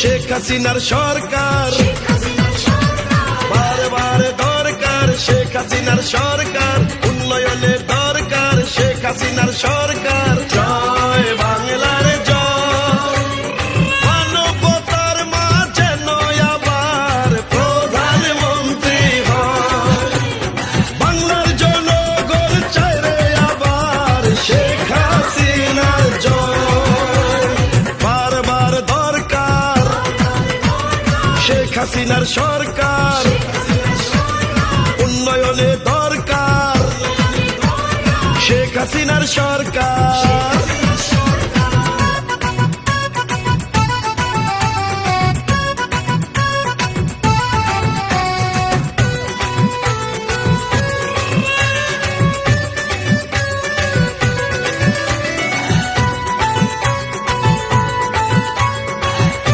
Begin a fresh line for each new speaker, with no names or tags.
শেখ হাসিনার সরকার। বারবার বারে দরকার শেখ হাসিনার সরকার। উন্নয়নের দরকার শেখ হাসিনার সরকার। শেখ হাসিনার সরকার। উন্নয়নে দরকার। শেখ হাসিনার সরকার।